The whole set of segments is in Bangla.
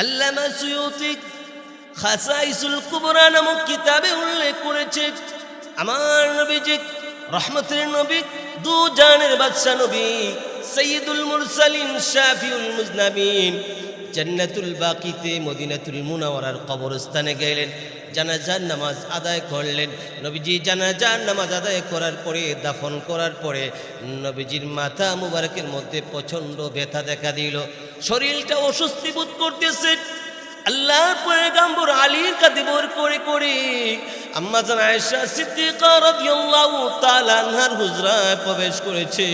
আল্লামা সুয়ুতি খাসাইসুল কুবরা নামক কিতাবে উল্লেখ করেছে, আমার নবীজি রহমতের নবী, দু জানের বাদশাহ নবী, সৈয়দুল মুরসালিন শাফিউল মুজনাবিন। জান্নাতুল বাকিতে মদিনাতুল মুনাওয়ারার কবরস্থানে গেলেন, জানাজার নামাজ আদায় করলেন। নবীজি জানাজার নামাজ আদায় করার পরে, দাফন করার পরে নবীজির মাথা মুবারকের মধ্যে প্রচণ্ড ব্যথা দেখা দিল। শরীরটা অস্বস্তি বোধ করতেছে। আল্লাহর পয়গাম্বর আলীর কাঁধে ভর করে করে আম্মা জান আয়েশা সিদ্দিকা রাদিয়াল্লাহু তাআলা আনহার হুজরায় প্রবেশ করেছে।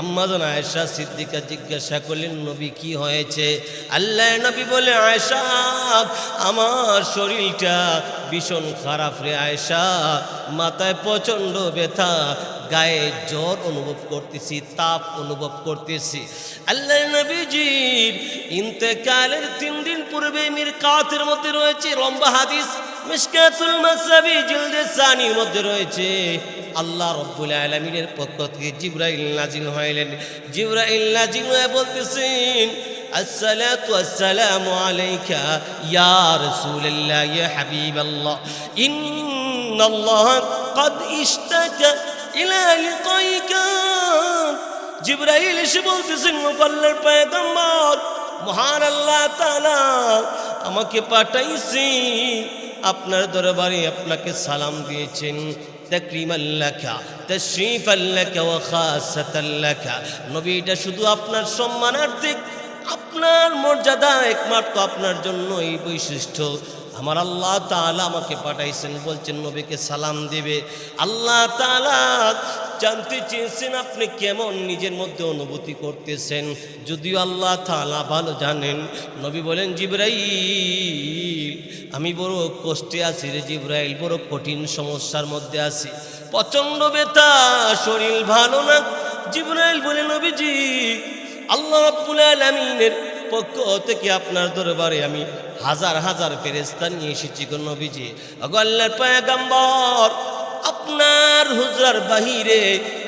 আম্মা জান আয়েশা সিদ্দিকা জিজ্ঞাসা করলেন, নবী, কি হয়েছে? আল্লাহ নবী বলে, আয়েশা, আমার শরীরটা ভীষণ খারাপ রে আয়েশা। মাথায় প্রচণ্ড ব্যথা, গায়ে জ্বর অনুভব করতেছি, তাপ অনুভব করতেছি। আল্লাহ নবীজির ইন্তেকালের তিন দিন পূর্বে মির কাতের মধ্যে রয়েছে লম্বা হাদিস। মিশকাতুল মাসাবি জিলদে সানির মধ্যে রয়েছে আল্লাহ রব্বুল আলমিনের পক্ষ থেকে জিব্রাইল নাজিল হইলেন জিব্রাইল নাজিল হয়ে বলতেছেন الصلاة والسلام عليك يا رسول الله يا حبيب الله إن الله قد اشتكى إلى لقائك জিব্রাইল এসে বলতেছেন মোকাল্লার পায়গাম্বর মহান আল্লাহ তাআলা আমাকে পাঠাইছি আপনার দরবারে আপনাকে সালাম দিয়েছেন। তাকরিমান লাকা তাশরীফান লাকা ওয়া খাসাতান লাকা নবী এটা শুধু আপনার সম্মানার্থে আপনার মর্যাদা একমাত্র আপনার জন্য এই বৈশিষ্ট্য। আমার আল্লাহ তালা আমাকে পাঠাইছেন, বলছেন, নবীকে সালাম দিবে। আল্লাহ তাআলা জানতে চেয়েছেন আপনি কেমন নিজের মধ্যে অনুভূতি করতেছেন? যদিও আল্লাহ তাআলা ভালো জানেন। নবী বলেন, জিব্রাইল, আমি বড় কষ্টে আছি রে জিব্রাইল, বড় কঠিন সমস্যার মধ্যে আছি। প্রচণ্ড ব্যথা, শরীর ভালো না। জিব্রাইল বলে, নবীজি, আল্লাহ আলামিনের পক্ষ থেকে আপনার দরবারে আমি হাজার হাজার ফেরেস্তা নিয়ে এসেছি গো নবীজি। আল্লাহর পয়গাম্বর আপনার হুজরার বাহিরে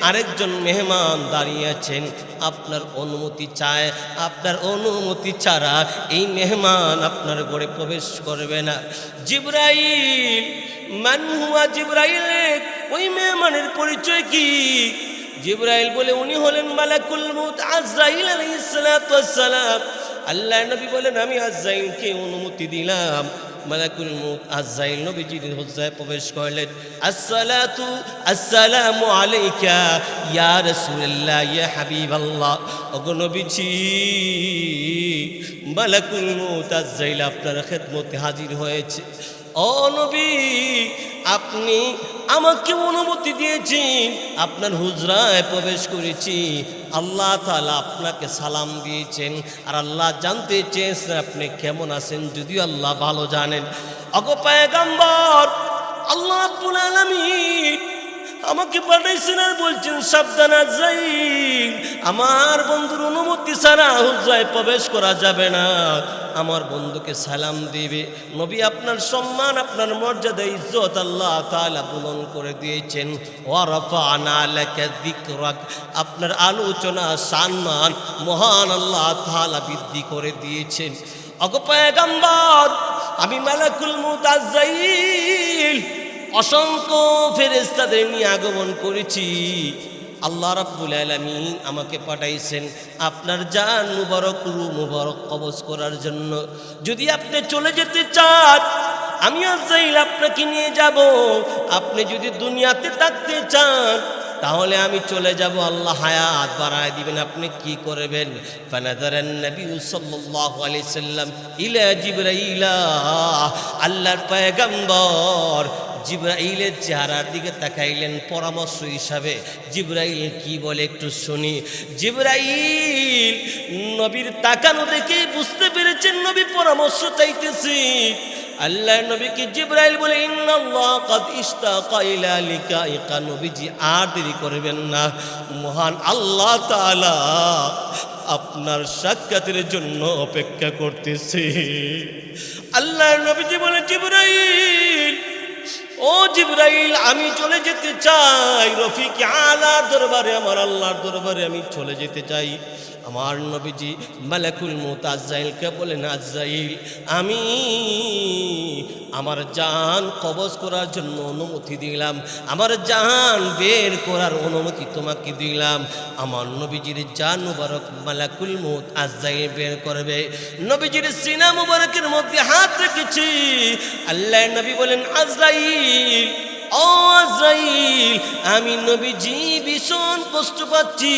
আরেকজন মেহমান দাঁড়িয়ে আছেন। আপনার অনুমতি চায়, আপনার অনুমতি ছাড়া এই মেহমান আপনার ঘরে প্রবেশ করবে না। জিব্রাইল মানহুয়া জিব্রাইল, ওই মেহমানের পরিচয় কি? জিব্রাইল বলে, উনি হলেন মালাকুল মউত আজরাইল আলাইহিস সালাম। আল্লাহ নবী বলেন, আমি আজরাইলকে অনুমতি দিলাম। মালাকুল মউত আজরাইল নবীজির হুজ্জায় প্রবেশ করলেন। আসসালাতু আসসালামু আলাইকা ইয়া রাসূলুল্লাহ, ইয়া হাবিবাল্লাহ। ওগো নবীজি, মালাকুল মউত আজরাইল আপনার খেদমতে হাজির হয়েছে। ও নবী, আপনি আমাকে অনুমতি দিয়েছেন, আপনার হুজরায় প্রবেশ করেছি। আল্লাহ তালা আপনাকে সালাম দিয়েছেন আর আল্লাহ জানতে চেয়েছেন আপনি কেমন আছেন যদিও আল্লাহ ভালো জানেন। অগো পায়গাম্বর, আল্লাহ রাব্বুল আলামিন আমাকে পাঠাইছেন আর বলছেন, সাবধান আজাইল আমার বন্ধুর অনুমতি ছাড়া হুজায় প্রবেশ করা যাবে না। আমার বন্ধুকে সালাম দিবে। নবী আপনার সম্মান, আপনার মর্যাদা, ইজ্জত আল্লাহ তালা বুলন করে দিয়েছেন। আপনার আলোচনা, সম্মান মহান আল্লাহ তালা বৃদ্ধি করে দিয়েছেন। অগো পয়গম্বর, আমি মালাকুল মুতাজ্জাইল। অসংখ্য ফেরেস্তাদের নিয়ে আগমন করেছি। আল্লাহ রাব্বুল আলামিন আমাকে পাঠাইছেন আপনার জান মুবারক রু মুবারক কবজ করার জন্য। যদি আপনি চলে যেতে চান, আমি আজাইল আপনাকে নিয়ে যাব। আপনি যদি দুনিয়াতে থাকতে চান, তাহলে আমি চলে যাব। আল্লাহ হায়াত বাড়ায় দিবেন, আপনি কি করবেন? ফানাদারান নবী সাল্লাল্লাহু আলাইহি সাল্লাম ইলা জিবরাইলা, আল্লাহর পয়গম্বর। জিব্রাইলের চেহারার দিকে তাকাইলেন পরামর্শ হিসাবে। জিব্রাইল কি বলে একটু শুনি। জিব্রাইল, নবীর তাকানো দেখে বুঝতে পেরেছেন নবী পরামর্শ চাইতেছি। আল্লাহ নবীকে জিব্রাইল বলে নবীজি আর দেরি করবেন না। মহান আল্লাহ তাআলা আপনার সাক্ষাতের জন্য অপেক্ষা করতেছে। আল্লাহ নবীজি বলে, জিব্রাইল ও জিব্রাইল, আমি চলে যেতে চাই। রফিক আলার দরবারে, আমার আল্লাহর দরবারে আমি চলে যেতে চাই। আমার নবীজি মালাকুল মুত আজাইলকে বলেন আজাইল আমি আমার জান কবজ করার জন্য অনুমতি দিলাম। আমার জান বের করার অনুমতি তোমাকে দিলাম। আমার নবীজির জান মুবারক মালাকুল মুত আজাইল বের করবে। নবীজির সিনা মুবারকের মধ্যে হাত রেখেছি। আল্লাহ নবী বলেন, আজরাইল ও আজরাইল আমি নবীজি ভীষণ কষ্ট পাচ্ছি।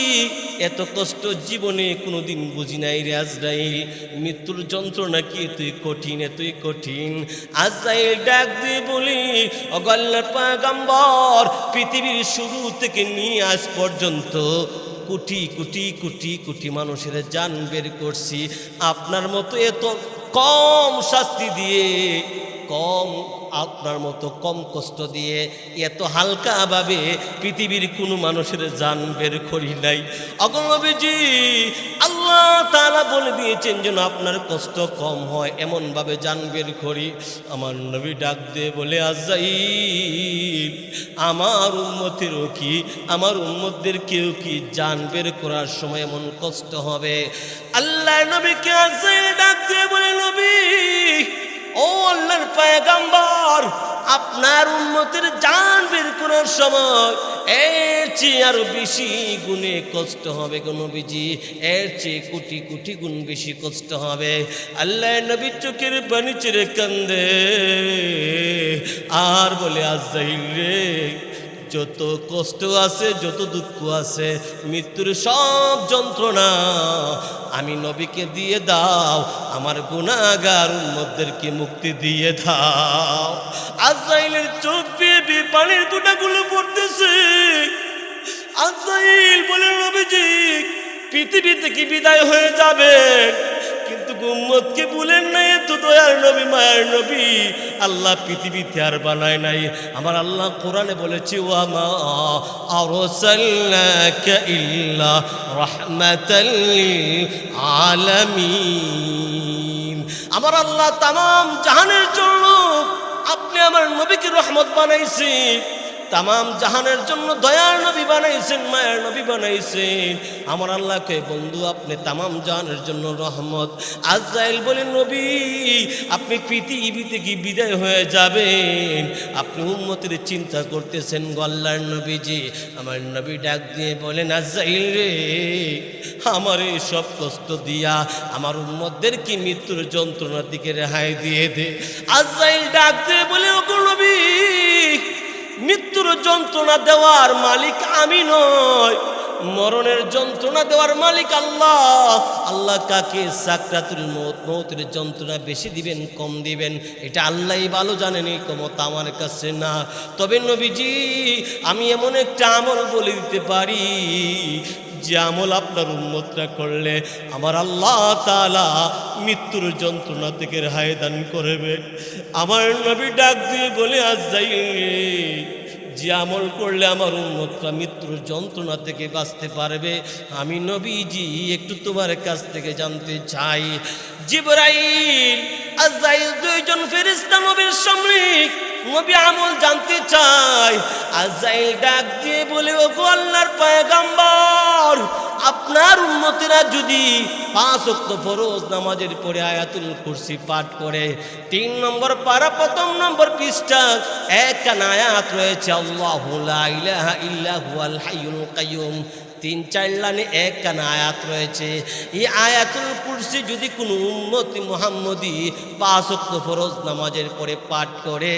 এত কষ্ট জীবনে কোনোদিন বুঝি নাই রে আজরাইল। মৃত্যুর যন্ত্রণা কি? তুই কঠিন, এতই কঠিন। আজরাইল ডাক দিয়ে বলি অগল্লার পাগাম্বর পৃথিবীর শুরু থেকে নিয়ে আজ পর্যন্ত কোটি কোটি কোটি কোটি মানুষের জান বের করছি। আপনার মতো এত কম শাস্তি দিয়ে, কম আপনার মতো কম কষ্ট দিয়ে এত হালকাভাবে পৃথিবীর কোনো মানুষের জান বের করি নাই। অগলবিজি আল্লাহ তারা বলে দিয়েছেন যেন আপনার কষ্ট কম হয় এমনভাবে জান বের করি। আমার নবী ডাক দিয়ে বলে আজাই আমার উন্মতেরও কি, আমার উন্মতদের কেউ কি জান বের করার সময় এমন কষ্ট হবে? আল্লাহ নবীকে আজাই ডাক দিয়ে বলে, নবী ও আল্লাহর পায়গাম্বর, আপনার উন্নতির জান বের করার সময় এর চেয়ে আরও বেশি গুণে কষ্ট হবে গো নবীজি, এর চেয়ে কোটি কোটি গুণ বেশি কষ্ট হবে। আল্লাহ নবী চোখের বাণী চেড়ে কান্দে, আর বলে, আজ রে যত কষ্ট আছে, যত দুঃখ আছে, মৃত্যুর সব যন্ত্রণা আমি নবীকে দিয়ে দাও, আমার গুণাগার উন্মতদেরকে মুক্তি দিয়ে দাও। আজাইলের চোখ দিয়ে পানির গুণাগুলো পড়তেছে। আজাইল বলে, নবীজি, পৃথিবী থেকে বিদায় হয়ে যাবে কিন্তু গুম্মতকে বলেন নাই তো দয়ার নবী, মায়ের নবী। আল্লাহ পৃথিবীতে আর বানায় নাই। আমার আল্লাহ কোরআনে বলেছে ও আমা আরসালনাকা ইল্লা রাহমাতাল আলামিন আমার আল্লাহ তাম জাহানের জন্য আপনি আমার নবীকে রহমত বানাইছেন। তামাম জাহানের জন্য দয়ার নবী বানাইছেন, মায়ের নবী বানাইছেন। আমার আল্লাহকে বন্ধু, আপনি তামাম জাহানের জন্য রহমত। আজরাইল বলেন নবী, আপনি পৃথিবী কি বিদায় হয়ে যাবেন? আপনি উন্মতির চিন্তা করতেছেন, গল্লার নবীজি। আমার নবী ডাক দিয়ে বলেন আজাইল রে, আমার এই সব কষ্ট দিয়া আমার উম্মতদের কি মৃত্যুর যন্ত্রণার দিকে রেহাই দিয়ে দে। আজরাইল ডাক দিয়ে বলে, ওগো নবী মৃত্যুর যন্ত্রণা দেওয়ার মালিক আমি নয় মরণের যন্ত্রণা দেওয়ার মালিক আল্লাহ। আল্লাহ কাকে সাকরাতুল মত, মৌতের যন্ত্রণা বেশি দিবেন, কম দিবেন, এটা আল্লাহ ভালো জানেন, এই ক্ষমতা আমার কাছে না। তবে নবীজি, আমি এমন একটা আমল বলে দিতে পারি যে আমল আপনার উন্মতরা করলে, আমার আল্লাহ তালা মৃত্যুর যন্ত্রণা থেকে রেহাই দান করবে। আমার নবী ডাক দিয়ে বলে আজ যাই যে আমল করলে আমার উন্মতরা মৃত্যুর যন্ত্রণা থেকে বাঁচতে পারবে, আমি নবীজি একটু তোমার কাছ থেকে জানতে চাই। জিবরাইল আজাইল দুইজন ফেরিস্তা নবীর সম্মিক নবী আমল জানতে চাই আজাইল ডাক দিয়ে বলে ও গো আল্লাহর পায়গাম্বর আপনার উন্নতিরা যদি পাঁচ অক্ত ফরোজ নামাজের পরে আয়াতুল কুরসি পাঠ করে, তিন নম্বর পারা প্রথম নম্বর পৃষ্ঠা, এক আয়াত রয়েছে, আল্লাহ ইল্লাহ তিন, চার লাইনে এক আয়াত রয়েছে। এই আয়াতুল কুরসি যদি কোনো উন্মতি মোহাম্মদী পাঁচ অক্ত ফরজ নামাজের পরে পাঠ করে,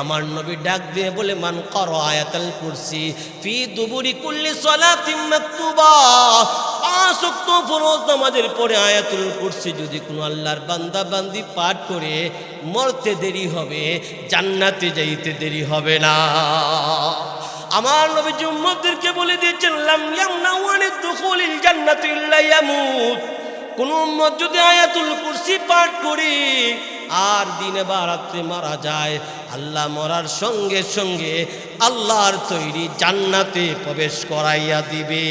আমার নবী ডাক দিয়ে বলে, মান কর আয়াতুল কুরসি ফি দুবুরি কুল্লি সলাতিন মাকতুবা। পাঁচ অক্ত ফরজ নামাজের পরে আয়াতুল কুরসি যদি কোনো আল্লাহর বান্দা বান্দি পাঠ করে, মরতে দেরি হবে, জান্নাতে যাইতে দেরি হবে না। আমার নবী উম্মতদেরকে দুখুলিল জান্নাতি ইল্লা ইয়ামুত। কোন উম্মত যদি আয়াতুল কুরসি পাঠ করি, আর দিনে বা রাত্রে মারা যায়, আল্লাহ মরার সঙ্গে সঙ্গে আল্লাহর তৈরি জান্নাতে প্রবেশ করাইয়া দিবে।